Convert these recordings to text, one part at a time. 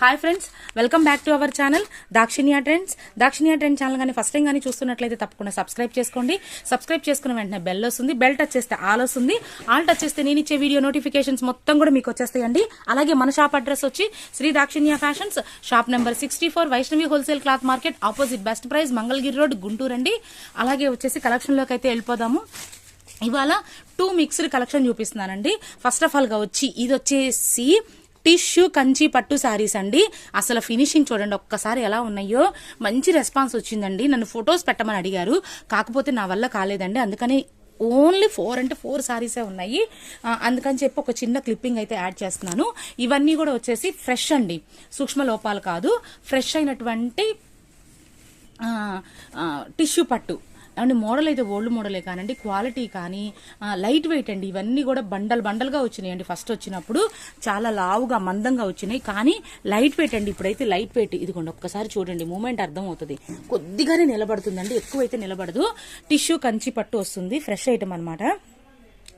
Hi friends welcome back to our channel Dakshinya trends Dakshinya trend channel కానీ first time కానీ చూస్తున్నట్లయితే తప్పకుండా subscribe చేసుకోండి. సబ్స్క్రైబ్ చేసుకున్న వెంటనే బెల్ వస్తుంది బెల్ టచ్ చేస్తే ఆల్ వస్తుంది. ఆల్ టచ్ చేస్తే నేను ఇచ్చే వీడియో నోటిఫికేషన్స్ మొత్తం కూడా మీకు వచ్చేస్తాయండి. అలాగే మన షాప్ అడ్రస్ వచ్చి Sri Dakshinya fashions shop number sixty four Vaishnavi wholesale cloth market opposite best price Mangalagiri road Guntur అండి. అలాగే వచ్చేసి కలెక్షన్లోకి అయితే వెళ్ళిపోదాము. ఇవాళ టూ మిక్స్డ్ కలెక్షన్ చూపిస్తున్నానండి. ఫస్ట్ ఆఫ్ ఆల్గా వచ్చి ఇది వచ్చేసి టిష్యూ కంచి పట్టు శారీస్ అండి. అసలు ఫినిషింగ్ చూడండి ఒక్కసారి ఎలా ఉన్నాయో. మంచి రెస్పాన్స్ వచ్చిందండి. నన్ను ఫొటోస్ పెట్టమని అడిగారు. కాకపోతే నా వల్ల కాలేదండి. అందుకని ఓన్లీ ఫోర్ అంటే ఫోర్ శారీసే ఉన్నాయి. అందుకని చెప్పి ఒక చిన్న క్లిప్పింగ్ అయితే యాడ్ చేస్తున్నాను. ఇవన్నీ కూడా వచ్చేసి ఫ్రెష్ అండి. సూక్ష్మ లోపాలు కాదు. ఫ్రెష్ అయినటువంటి టిష్యూ పట్టు. అండ్ మోడల్ అయితే ఓల్డ్ మోడలే కానండి క్వాలిటీ కానీ లైట్ వెయిట్ అండి ఇవన్నీ కూడా బండల్ బండల్గా వచ్చినాయండి ఫస్ట్ వచ్చినప్పుడు. చాలా లావుగా మందంగా వచ్చినాయి. కానీ లైట్ వెయిట్ అండి ఇప్పుడైతే లైట్ వెయిట్. ఇదిగోండి ఒక్కసారి చూడండి మూమెంట్ అర్థం అవుతుంది కొద్దిగానే నిలబడుతుందండి ఎక్కువైతే నిలబడదు. టిష్యూ కంచి పట్టు వస్తుంది ఫ్రెష్ ఐటమ్ అనమాట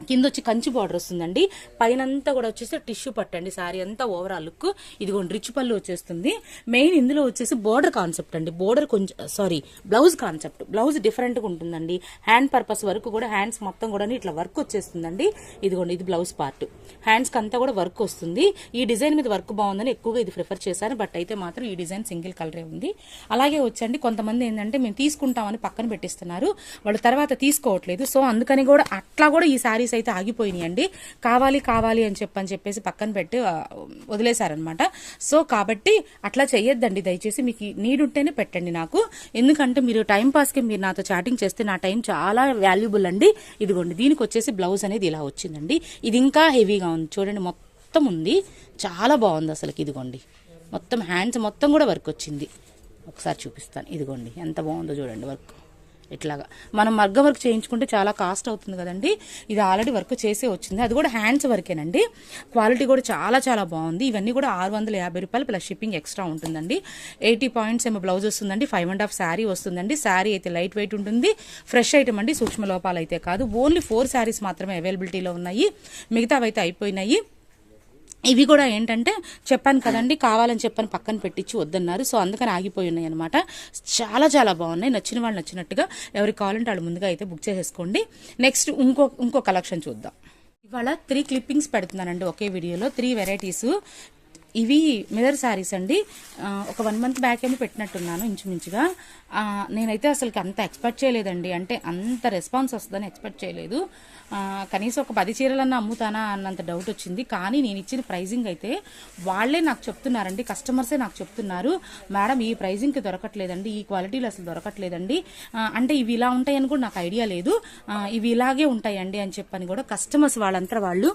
కింద వచ్చి కంచి బార్డర్ వస్తుందండి. పైన అంతా కూడా వచ్చేసి టిష్యూ పట్టండి సారీ అంతా ఓవరాల్ లుక్ ఇదిగోండి రిచ్ పళ్ళు వచ్చేస్తుంది. మెయిన్ ఇందులో వచ్చేసి బోర్డర్ కాన్సెప్ట్ అండి. బోర్డర్ కొంచెం సారీ బ్లౌజ్ కాన్సెప్ట్ బ్లౌజ్ డిఫరెంట్గా ఉంటుందండి. హ్యాండ్ పర్పస్ వరకు కూడా హ్యాండ్స్ మొత్తం కూడా ఇట్లా వర్క్ వచ్చేస్తుందండి. ఇదిగోండి ఇది బ్లౌజ్ పార్ట్ హ్యాండ్స్కి అంతా కూడా వర్క్ వస్తుంది. ఈ డిజైన్ మీద వర్క్ బాగుందని ఎక్కువగా ఇది ప్రిఫర్ చేశాను. బట్ అయితే మాత్రం ఈ డిజైన్ సింగిల్ కలరే ఉంది. అలాగే వచ్చండి కొంతమంది ఏంటంటే మేము తీసుకుంటామని పక్కన పెట్టిస్తున్నారు. వాళ్ళు తర్వాత తీసుకోవట్లేదు. సో అందుకని కూడా అట్లా కూడా ఈ శారీస్ అయితే ఆగిపోయినాయండి కావాలి కావాలి అని చెప్పని చెప్పేసి పక్కన పెట్టి వదిలేశారనమాట సో కాబట్టి అట్లా చేయొద్దండి దయచేసి మీకు నీడ్ ఉంటేనే పెట్టండి నాకు. ఎందుకంటే మీరు టైం పాస్కి మీరు నాతో చాటింగ్ చేస్తే నా టైం చాలా వాల్యుబుల్ అండి. ఇదిగోండి దీనికి వచ్చేసి బ్లౌజ్ అనేది ఇలా వచ్చిందండి. ఇది ఇంకా హెవీగా ఉంది. చూడండి మొత్తం ఉంది. చాలా బాగుంది అసలుకి ఇదిగోండి. మొత్తం హ్యాండ్స్ మొత్తం కూడా వర్క్ వచ్చింది. ఒకసారి చూపిస్తాను. ఇదిగోండి ఎంత బాగుందో చూడండి వర్క్. ఇట్లాగా. మనం మగ్గ వర్క్ చేయించుకుంటే చాలా కాస్ట్ అవుతుంది కదండి. ఇది ఆల్రెడీ వర్క్ చేసే వచ్చింది. అది కూడా హ్యాండ్స్ వర్కేనండి. క్వాలిటీ కూడా చాలా చాలా బాగుంది. ఇవన్నీ కూడా ఆరు వందల యాభై రూపాయలు ప్లస్ షిప్పింగ్ ఎక్స్ట్రా ఉంటుందండి. ఎయిటీ పాయింట్స్ ఏమో బ్లౌజ్ వస్తుందండి. ఫైవ్ అండ్ హాఫ్ శారీ వస్తుందండి. శారీ అయితే లైట్ వెయిట్ ఉంటుంది. ఫ్రెష్ ఐటమ్ అండి. సూక్ష్మ లోపాలు అయితే కాదు. ఓన్లీ ఫోర్ శారీస్ మాత్రమే అవైలబిలిటీలో ఉన్నాయి. మిగతావైతే అయితే అయిపోయినాయి. ఇవి కూడా ఏంటంటే చెప్పాను కదండి కావాలని చెప్పని పక్కన పెట్టించి వద్దన్నారు. సో అందుకని ఆగిపోయి ఉన్నాయి అనమాట చాలా చాలా బాగున్నాయి. నచ్చిన వాళ్ళు నచ్చినట్టుగా ఎవరికి కావాలంటే వాళ్ళు ముందుగా అయితే బుక్ చేసేసుకోండి. నెక్స్ట్ ఇంకో ఇంకో కలెక్షన్ చూద్దాం. ఇవాళ త్రీ క్లిప్పింగ్స్ పెడుతున్నానండి ఒకే వీడియోలో. త్రీ వెరైటీస్ ఇవి మిదర్ శారీస్ అండి. ఒక వన్ మంత్ బ్యాక్ ఏమో పెట్టినట్టున్నాను ఇంచుమించుగా. నేనైతే అసలు అంత ఎక్స్పెక్ట్ చేయలేదండి. అంటే అంత రెస్పాన్స్ వస్తుందని ఎక్స్పెక్ట్ చేయలేదు. కనీసం ఒక పది చీరలన్నా అమ్ముతానా అన్నంత డౌట్ వచ్చింది. కానీ నేను ఇచ్చిన ప్రైజింగ్ అయితే వాళ్ళే నాకు చెప్తున్నారండి. కస్టమర్సే నాకు చెప్తున్నారు. మేడం ఈ ప్రైజింగ్కి దొరకట్లేదండి. ఈ క్వాలిటీలు అసలు దొరకట్లేదండి. అంటే ఇవి ఇలా ఉంటాయని కూడా నాకు ఐడియా లేదు. ఇవి ఇలాగే ఉంటాయండి అని చెప్పని కూడా కస్టమర్స్ వాళ్ళంతా వాళ్ళు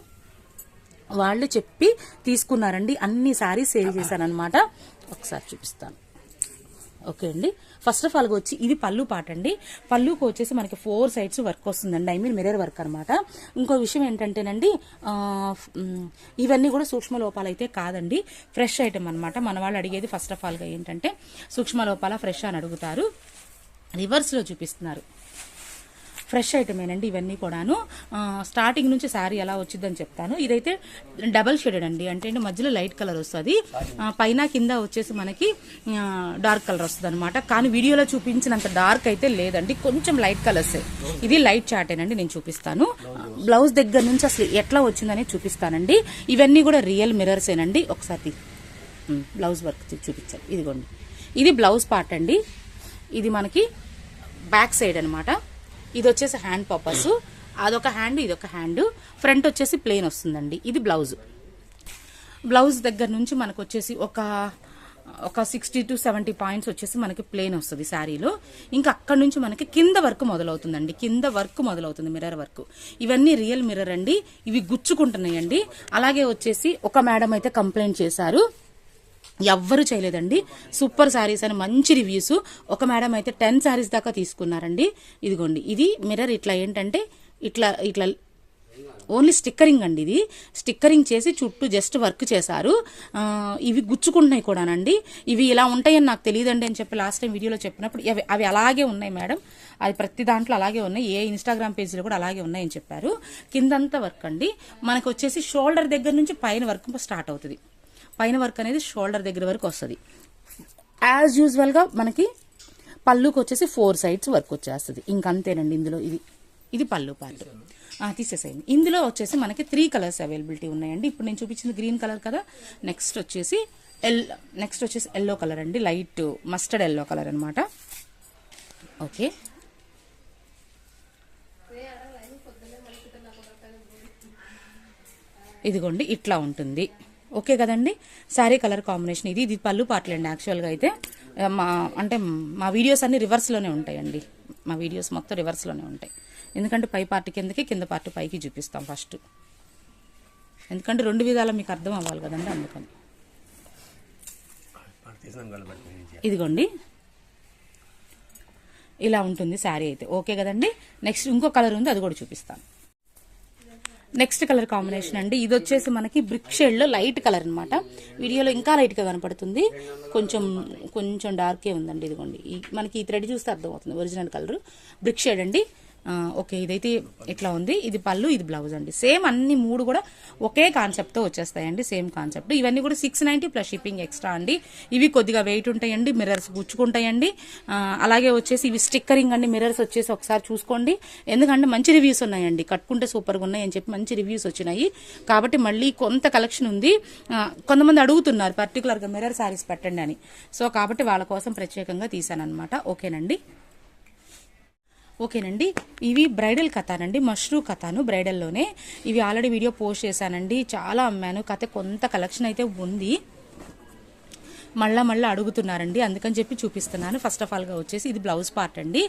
వాళ్ళు చెప్పి తీసుకున్నారండి. అన్ని సారీస్ సేల్ చేశారనమాట ఒకసారి చూపిస్తాను. ఓకే అండి. ఫస్ట్ ఆఫ్ ఆల్ వచ్చి ఇది పళ్ళు పాట అండి. పళ్ళుకి వచ్చేసి మనకి ఫోర్ సైడ్స్ వర్క్ వస్తుందండి. ఐ మీన్ మిర్రర్ వర్క్ అనమాట ఇంకో విషయం ఏంటంటేనండి ఇవన్నీ కూడా సూక్ష్మ లోపాలు అయితే కాదండి. ఫ్రెష్ ఐటమ్ అనమాట మన వాళ్ళు అడిగేది ఫస్ట్ ఆఫ్ ఆల్గా ఏంటంటే సూక్ష్మ లోపాల ఫ్రెష్ అని అడుగుతారు. రివర్స్లో చూపిస్తున్నారు. ఫ్రెష్ ఐటమేనండి ఇవన్నీ కూడాను. స్టార్టింగ్ నుంచి శారీ ఎలా వచ్చిందని చెప్తాను. ఇదైతే డబల్ షేడెడ్ అండి. అంటే మధ్యలో లైట్ కలర్ వస్తుంది. పైన కింద వచ్చేసి మనకి డార్క్ కలర్ వస్తుంది అనమాట కానీ వీడియోలో చూపించినంత డార్క్ అయితే లేదండి. కొంచెం లైట్ కలర్స్. ఇది లైట్ చాటేనండి నేను చూపిస్తాను. బ్లౌజ్ దగ్గర నుంచి అసలు ఎట్లా వచ్చిందని చూపిస్తానండి. ఇవన్నీ కూడా రియల్ మిరర్సేనండి ఒకసారి బ్లౌజ్ వర్క్ చూ- చూపించాలి ఇదిగోండి. ఇది బ్లౌజ్ పార్ట్ అండి. ఇది మనకి బ్యాక్ సైడ్ అనమాట ఇది వచ్చేసి హ్యాండ్ పర్పస్ అదొక హ్యాండ్ ఇదొక హ్యాండ్ ఫ్రంట్ వచ్చేసి ప్లెయిన్ వస్తుందండి. ఇది బ్లౌజ్ బ్లౌజ్ దగ్గర నుంచి మనకు వచ్చేసి ఒక ఒక సిక్స్టీ టు సెవెంటీ పాయింట్స్ వచ్చేసి మనకి ప్లేన్ వస్తుంది శారీలో. ఇంకా అక్కడ నుంచి మనకి కింద వర్క్ మొదలవుతుందండి. కింద వర్క్ మొదలవుతుంది మిర్రర్ వర్క్. ఇవన్నీ రియల్ మిర్రర్ అండి. ఇవి గుచ్చుకుంటున్నాయండి. అలాగే వచ్చేసి ఒక మేడం అయితే కంప్లైంట్ చేశారు. ఎవ్వరు చేయలేదండి. సూపర్ శారీస్ అని మంచి రివ్యూస్. ఒక మేడం అయితే టెన్ శారీస్ దాకా తీసుకున్నారండి. ఇదిగోండి ఇది మిర్రర్ ఇట్లా ఏంటంటే ఇట్లా ఇట్లా ఓన్లీ స్టిక్కరింగ్ అండి ఇది. స్టిక్కరింగ్ చేసి చుట్టూ జస్ట్ వర్క్ చేశారు. ఇవి గుచ్చుకుంటున్నాయి కూడానండి. ఇవి ఇలా ఉంటాయని నాకు తెలియదండి అని చెప్పి లాస్ట్ టైం వీడియోలో చెప్పినప్పుడు అవి అవి అలాగే ఉన్నాయి మేడం. అది ప్రతి దాంట్లో అలాగే ఉన్నాయి. ఏ ఇన్స్టాగ్రామ్ పేజీలో కూడా అలాగే ఉన్నాయని చెప్పారు. కిందంతా వర్క్ అండి. మనకు వచ్చేసి షోల్డర్ దగ్గర నుంచి పైన వర్క్ స్టార్ట్ అవుతుంది. పైన వర్క్ అనేది షోల్డర్ దగ్గర వరకు వస్తుంది. యాజ్ యూజువల్గా మనకి పళ్ళుకి వచ్చేసి ఫోర్ సైడ్స్ వర్క్ వచ్చేస్తుంది. ఇంకంతేనండి ఇందులో ఇది. ఇది పళ్ళు పార్ట్ తీసేసేయండి. ఇందులో వచ్చేసి మనకి త్రీ కలర్స్ అవైలబిలిటీ ఉన్నాయండి. ఇప్పుడు నేను చూపించింది గ్రీన్ కలర్ కదా. నెక్స్ట్ వచ్చేసి ఎల్ నెక్స్ట్ వచ్చేసి ఎల్లో కలర్ అండి. లైట్ మస్టర్డ్ ఎల్లో కలర్ అనమాట ఓకే ఇదిగోండి ఇట్లా ఉంటుంది. ఓకే కదండి? Sari colour combination. ఇది ఇది పళ్ళు పాటలండి యాక్చువల్గా అయితే. మా అంటే మా వీడియోస్ అన్ని రివర్స్లోనే ఉంటాయండి. మా వీడియోస్ మొత్తం రివర్స్లోనే ఉంటాయి. ఎందుకంటే పై పార్ట్ కిందకి కింద పార్ట్ పైకి చూపిస్తాం ఫస్ట్. ఎందుకంటే రెండు విధాల మీకు అర్థం అవ్వాలి కదండి అందుకని. ఇదిగోండి. ఇలా ఉంటుంది శారీ అయితే. ఓకే కదండి? నెక్స్ట్ ఇంకో కలర్ ఉంది అది కూడా చూపిస్తాను. నెక్స్ట్ కలర్ కాంబినేషన్ అండి. ఇది వచ్చేసి మనకి బ్రిక్ షేడ్లో లైట్ కలర్ అనమాట వీడియోలో ఇంకా లైట్గా కనపడుతుంది. కొంచెం కొంచెం డార్కే ఉందండి ఇదిగోండి. మనకి ఈ థ్రెడ్ చూస్తే అర్థమవుతుంది. Original colour. బ్రిక్ షేడ్ అండి. ఓకే ఇదైతే ఇట్లా ఉంది? ఇది పళ్ళు ఇది బ్లౌజ్ అండి. సేమ్ అన్ని మూడు కూడా ఒకే కాన్సెప్ట్తో వచ్చేస్తాయండి సేమ్ కాన్సెప్ట్. ఇవన్నీ కూడా six ninety plus shipping extra అండి. ఇవి కొద్దిగా వెయిట్ ఉంటాయండి మిర్రర్స్ గుచ్చుకుంటాయండి. అలాగే వచ్చేసి ఇవి స్టిక్కరింగ్ అండి మిర్రర్స్ వచ్చేసి ఒకసారి చూసుకోండి. ఎందుకంటే మంచి రివ్యూస్ ఉన్నాయండి. కట్టుకుంటే సూపర్గా ఉన్నాయి అని చెప్పి మంచి రివ్యూస్ వచ్చినాయి. కాబట్టి మళ్ళీ కొంత కలెక్షన్ ఉంది. కొంతమంది అడుగుతున్నారు పర్టికులర్గా మిర్రర్ శారీస్ పెట్టండి అని. సో కాబట్టి వాళ్ళ కోసం ప్రత్యేకంగా తీసాను అనమాట ఓకేనండి? ఓకేనండి. ఇవి బ్రైడల్ కథానండి. మష్రూ కథాను బ్రైడల్లోనే. ఇవి ఆల్రెడీ వీడియో పోస్ట్ చేశానండి. చాలా అమ్మాను. కథ కొంత కలెక్షన్ అయితే ఉంది. మళ్ళా మళ్ళీ అడుగుతున్నారండి. అందుకని చెప్పి చూపిస్తున్నాను. ఫస్ట్ ఆఫ్ ఆల్గా వచ్చేసి ఇది బ్లౌజ్ పార్ట్ అండి.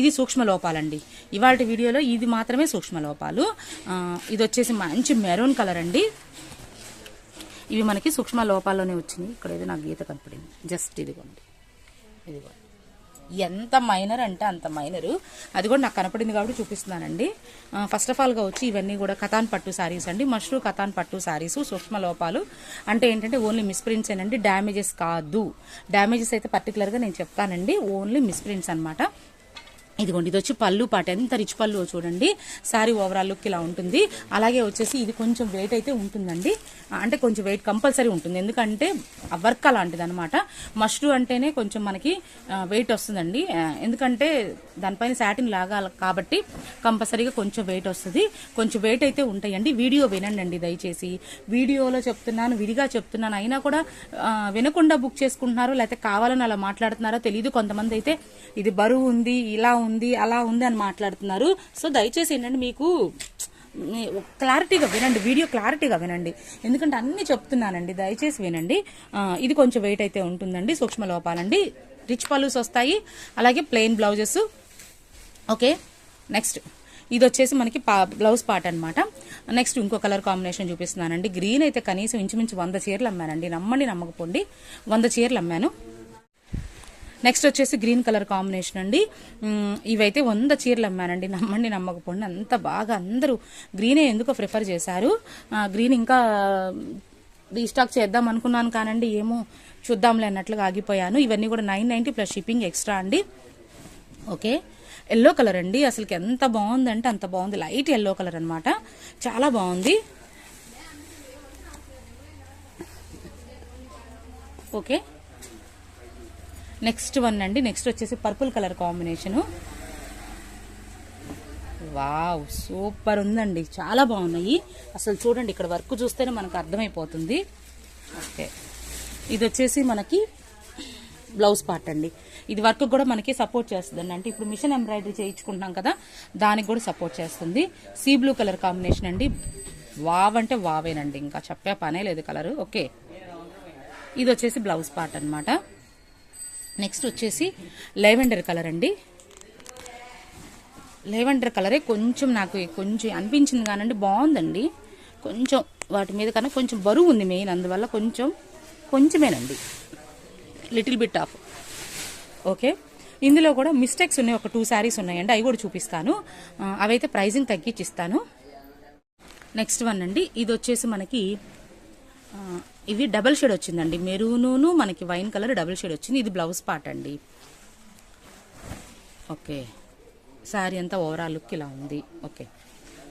ఇది సూక్ష్మ లోపాలండి. ఇవాళ వీడియోలో ఇది మాత్రమే సూక్ష్మ లోపాలు. ఇది వచ్చేసి మంచి మెరూన్ కలర్ అండి. ఇవి మనకి సూక్ష్మ లోపాల్లోనే వచ్చింది ఇక్కడ ఏదో నాకు గీత కనపడింది. జస్ట్ ఇదిగోండి. ఇదిగోండి. ఎంత మైనర్ అంటే అంత మైనరు అది కూడా నాకు కనపడింది కాబట్టి చూపిస్తున్నానండి. ఫస్ట్ ఆఫ్ ఆల్గా వచ్చి ఇవన్నీ కూడా కథాన్ పట్టు శారీస్ అండి. మష్రూ కథాన్ పట్టు శారీస్ సూక్ష్మ లోపాలు. అంటే ఏంటంటే ఓన్లీ మిస్ప్రింట్స్ ఏనండి డ్యామేజెస్ కాదు. డ్యామేజెస్ అయితే పర్టికులర్గా నేను చెప్తానండి ఓన్లీ మిస్ప్రింట్స్ అనమాట ఇదిగోండి ఇది వచ్చి పళ్ళు పాట. ఎంత రిచ్ పళ్ళు చూడండి. శారీ ఓవరాల్ లుక్ ఇలా ఉంటుంది. అలాగే వచ్చేసి ఇది కొంచెం వెయిట్ అయితే ఉంటుందండి. అంటే కొంచెం వెయిట్ కంపల్సరీ ఉంటుంది. ఎందుకంటే వర్క్ అలాంటిది అనమాట మష్రూ అంటేనే కొంచెం మనకి వెయిట్ వస్తుందండి. ఎందుకంటే దానిపైన శాటిన్ లాగాలి కాబట్టి కంపల్సరీగా కొంచెం వెయిట్ వస్తుంది. కొంచెం వెయిట్ అయితే ఉంటాయండి. వీడియో వినండి దయచేసి. వీడియోలో చెప్తున్నాను విడిగా చెప్తున్నాను. అయినా కూడా వినకుండా బుక్ చేసుకుంటున్నారో లేకపోతే కావాలని అలా మాట్లాడుతున్నారో తెలియదు. కొంతమంది అయితే ఇది బరువు ఉంది ఇలా ఉంది అలా ఉంది అని మాట్లాడుతున్నారు. సో దయచేసి ఏంటంటే మీకు క్లారిటీగా వినండి వీడియో క్లారిటీగా వినండి. ఎందుకంటే అన్ని చెప్తున్నానండి దయచేసి వినండి. ఇది కొంచెం వెయిట్ అయితే ఉంటుందండి సూక్ష్మ లోపాలండి. రిచ్ పలుస్ వస్తాయి అలాగే ప్లెయిన్ బ్లౌజెస్ ఓకే నెక్స్ట్ ఇది వచ్చేసి మనకి పా బ్లౌజ్ పార్ట్ అనమాట నెక్స్ట్ ఇంకో కలర్ కాంబినేషన్ చూపిస్తున్నానండి. గ్రీన్ అయితే కనీసం ఇంచుమించు వంద చీరలు అమ్మానండి. నమ్మండి నమ్మకపోండి. వంద చీరలు అమ్మాను. నెక్స్ట్ వచ్చేసి గ్రీన్ కలర్ కాంబినేషన్ అండి. ఇవైతే వంద చీరలు అమ్మానండి. నమ్మండి నమ్మకపోండి. అంత బాగా అందరూ గ్రీనే ఎందుకో ప్రిఫర్ చేశారు. గ్రీన్ ఇంకా రీస్టాక్ చేద్దాం అనుకున్నాను కానండి ఏమో చూద్దాంలే అన్నట్లుగా ఆగిపోయాను. ఇవన్నీ కూడా nine ninety plus shipping extra అండి. ఓకే. ఎల్లో కలర్ అండి. అసలుకి ఎంత బాగుందంటే అంత బాగుంది. లైట్ ఎల్లో కలర్ అనమాట చాలా బాగుంది. ఓకే. నెక్స్ట్ వన్ అండి. నెక్స్ట్ వచ్చేసి purple colour combination. Wow super ఉందండి. చాలా బాగున్నాయి. అసలు చూడండి ఇక్కడ వర్క్ చూస్తేనే మనకు అర్థమైపోతుంది. ఓకే. ఇది వచ్చేసి మనకి బ్లౌజ్ పార్ట్ అండి. ఇది వర్క్ కూడా మనకి సపోర్ట్ చేస్తుంది అంటే ఇప్పుడు మిషన్ ఎంబ్రాయిడరీ చేయించుకుంటున్నాం కదా దానికి కూడా సపోర్ట్ చేస్తుంది. సీ బ్లూ కలర్ కాంబినేషన్ అండి. వావ్ అంటే వావేనండి. ఇంకా చెప్పే పనే లేదు కలర్. ఓకే. ఇది వచ్చేసి బ్లౌజ్ పార్ట్ అనమాట నెక్స్ట్ వచ్చేసి లెవెండర్ కలర్ అండి. లెవెండర్ కలరే కొంచెం నాకు కొంచెం అనిపించింది కానండి బాగుందండి. కొంచెం వాటి మీద కన్నా కొంచెం బరువు ఉంది మెయిన్ అందువల్ల కొంచెం కొంచెమేనండి. లిటిల్ బిట్ ఆఫ్ ఓకే ఇందులో కూడా మిస్టేక్స్ ఉన్నాయి ఒక టూ శారీస్ ఉన్నాయండి అవి కూడా చూపిస్తాను. అవైతే ప్రైజింగ్ తగ్గించి ఇస్తాను. నెక్స్ట్ వన్ అండి ఇది వచ్చేసి మనకి ఇవి డబల్ షేడ్ వచ్చిందండి. మెరూను మనకి వైన్ కలర్ డబుల్ షేడ్ వచ్చింది. ఇది బ్లౌజ్ పార్ట్ అండి. ఓకే. శారీ అంతా ఓవరాల్ లుక్ ఇలా ఉంది. ఓకే.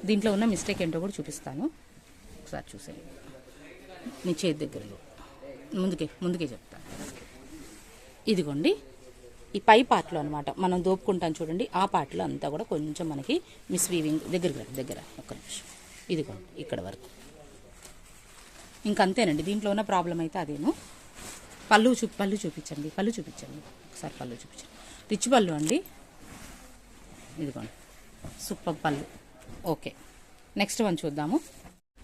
దీంట్లో ఉన్న మిస్టేక్ ఏంటో కూడా చూపిస్తాను. ఒకసారి చూసేయండి. మీ చేతి దగ్గరలో. ముందుకే ముందుకే చెప్తాను ఇదిగోండి. ఈ పై పార్ట్లో అనమాట మనం దోపుకుంటాం చూడండి. ఆ పార్ట్లో అంతా కూడా కొంచెం మనకి మిస్ వీవింగ్ దగ్గర దగ్గర. ఒక్క నిమిషం. ఇదిగోండి. ఇక్కడ వరకు. ఇంకంతేనండి. దీంట్లో ఉన్న ప్రాబ్లం అయితే అదేను. పళ్ళు చూ పళ్ళు చూపించండి. పళ్ళు చూపించండి. ఒకసారి పళ్ళు చూపించండి. రిచ్ పళ్ళు అండి. ఇదిగోండి. సూపర్ పళ్ళు. ఓకే. నెక్స్ట్ వన్ చూద్దాము.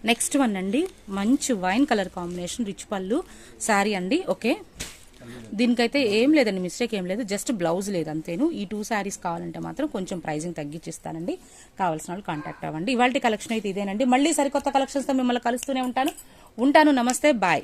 నెక్స్ట్ వన్ అండి. మంచి వైన్ కలర్ కాంబినేషన్ రిచ్ పళ్ళు శారీ అండి. ఓకే. దీనికైతే ఏం లేదండి. మిస్టేక్ ఏం లేదు. జస్ట్ బ్లౌజ్ లేదు అంతేను. ఈ టూ శారీస్ కావాలంటే మాత్రం కొంచెం ప్రైజింగ్ తగ్గించిస్తానండి. కావాల్సిన వాళ్ళు కాంటాక్ట్ అవ్వండి. ఇవాళ కలెక్షన్ అయితే ఇదేనండి. మళ్ళీ సరికొత్త కలెక్షన్స్తో మిమ్మల్ని కలుస్తూనే ఉంటాను. ఉంటాను. నమస్తే. బాయ్.